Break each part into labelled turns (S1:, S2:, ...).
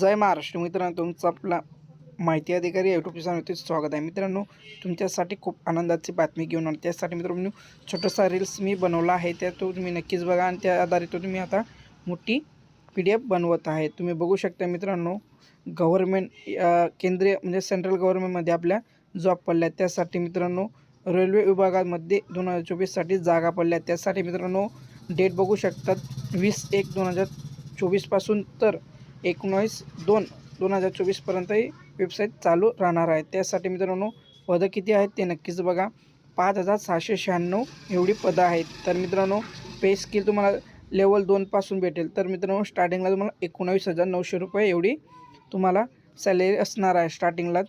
S1: जय महाराष्ट्र. मित्रांनो तुमचं आपला माहिती अधिकारी यूट्यूब चॅनलवरती स्वागत आहे. मित्रांनो तुमच्यासाठी खूप आनंदाची बातमी घेऊन आणि त्यासाठी मित्रांनो छोटासा रील्स मी बनवला आहे. त्या तो तुम्ही नक्कीच बघा आणि त्या आधारित तो तुम्ही आता मोठी पी डी एफ बनवत आहे. तुम्ही बघू शकता मित्रांनो गव्हर्मेंट केंद्रीय म्हणजे सेंट्रल गव्हर्मेंटमध्ये आपल्या जॉब पडल्या. त्यासाठी मित्रांनो रेल्वे विभागामध्ये दोन हजार चोवीससाठी जागा पडल्या. त्यासाठी मित्रांनो डेट बघू शकतात वीस एक दोन हजार चोवीसपासून तर एकोणावीस दोन दोन हजार चोवीसपर्यंत ही वेबसाईट चालू राहणार आहे. त्यासाठी मित्रांनो पदं किती आहेत ते नक्कीच बघा. पाच हजार सहाशे शहाण्णव एवढी पदं आहेत. तर मित्रांनो पे स्किल तुम्हाला लेवल दोनपासून भेटेल. तर मित्रांनो स्टार्टिंगला तुम्हाला एकोणावीस हजार नऊशे रुपये एवढी तुम्हाला सॅलरी असणार आहे. स्टार्टिंगला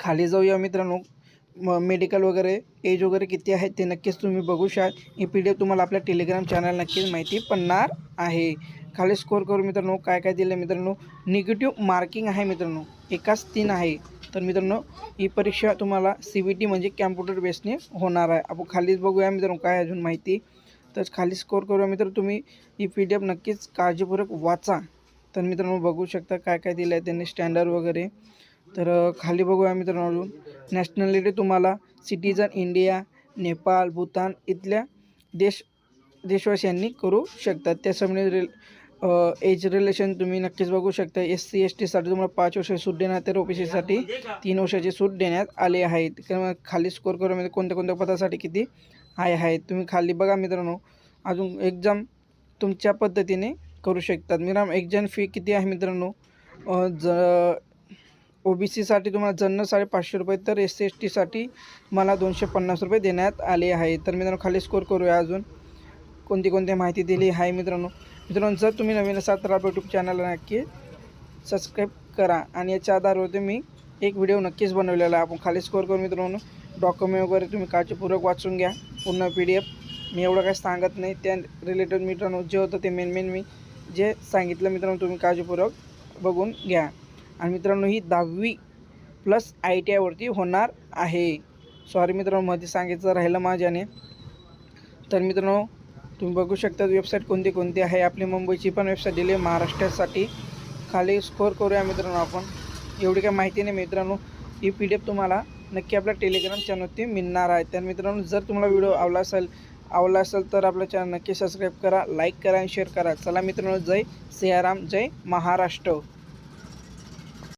S1: खाली जाऊया मित्रांनो. म मेडिकल वगैरे एज वगैरे किती आहे ते नक्कीच तुम्ही बघू शकाल. ही पी डी एफ तुम्हाला आपल्या टेलिग्राम चॅनल नक्कीच माहिती पडणार आहे. खाली स्कोर करू मित्रांनो काय काय दिलं मित्रांनो? निगेटिव्ह मार्किंग आहे मित्रांनो. एकाच तीन आहे. तर मित्रांनो ही परीक्षा तुम्हाला सी बी टी म्हणजे कॅम्प्युटर बेसने होणार आहे. आपण खालीच बघूया मित्रांनो काय अजून माहिती? तर खाली स्कोर करूया मित्र तुम्ही. ही पी डी एफ नक्कीच काळजीपूर्वक वाचा. तर मित्रांनो बघू शकता काय काय दिलं आहे त्यांनी स्टँडर्ड वगैरे. तर खाली बघूया मित्रांनो अजून. नॅशनॅलिटी तुम्हाला सिटीजन इंडिया नेपाळ भूतान इथल्या देश देशवासियांनी करू शकतात. त्यासमोर रेल एज रिलेशन तुम्ही नक्कीच बघू शकता. एस सी एस टीसाठी तुम्हाला पाच वर्ष सूट देण्यात तर ओ बी सीसाठी तीन वर्षाची सूट देण्यात आली आहे किंवा खाली स्कोर करून कोणत्या कोणत्या पदासाठी किती आहे आहेत तुम्ही खाली बघा मित्रांनो. अजून एक्झाम तुमच्या पद्धतीने करू शकतात. मित्रांनो एक्झाम फी किती आहे मित्रांनो? ज ओ बी सीसाठी तुम्हाला जन्न साडेपाचशे रुपये तर एस सी एस टीसाठी मला दोनशे पन्नास रुपये देण्यात आले आहे तर मित्रांनो खाली स्कोर करूया अजून. कोणती कोणती माहिती दिली आहे मित्रांनो? मित्रांनो जर तुम्ही नवीन असाल तर आपल्या यूट्यूब चॅनलला नक्की सबस्क्राईब करा. आणि याच्या आधारावरती मी एक व्हिडिओ नक्कीच बनवलेला आहे. आपण खाली स्कोर करून मित्रांनो. डॉक्युमेंट वगैरे तुम्ही काळजीपूर्वक वाचून घ्या. पूर्ण पी डी एफ मी एवढं काही सांगत नाही. त्या रिलेटेड मित्रांनो जे होतं ते मेन मेन मी जे सांगितलं मित्रांनो तुम्ही काळजीपूर्वक बघून घ्या. आणि मित्रांनो ही दहावी प्लस आय टी आयवरती होणार आहे. सॉरी मित्रांनो मध्ये सांगायचं राहिलं माझ्याने. तर मित्रांनो तुम्ही बघू शकता वेबसाईट कोणती कोणती आहे. आपली मुंबईची पण वेबसाईट दिली आहे. महाराष्ट्रासाठी खाली स्कोर करूया मित्रांनो आपण. एवढी काय माहिती नाही मित्रांनो. ही पी डी एफ तुम्हाला नक्की आपल्या टेलिग्राम चॅनलवरती मिळणार आहे. तर मित्रांनो जर तुम्हाला व्हिडिओ आवडला असेल आवडला असेल तर आपला चॅनल नक्की सबस्क्राईब करा लाईक करा आणि शेअर करा. चला मित्रांनो जय सियाराम जय महाराष्ट्र.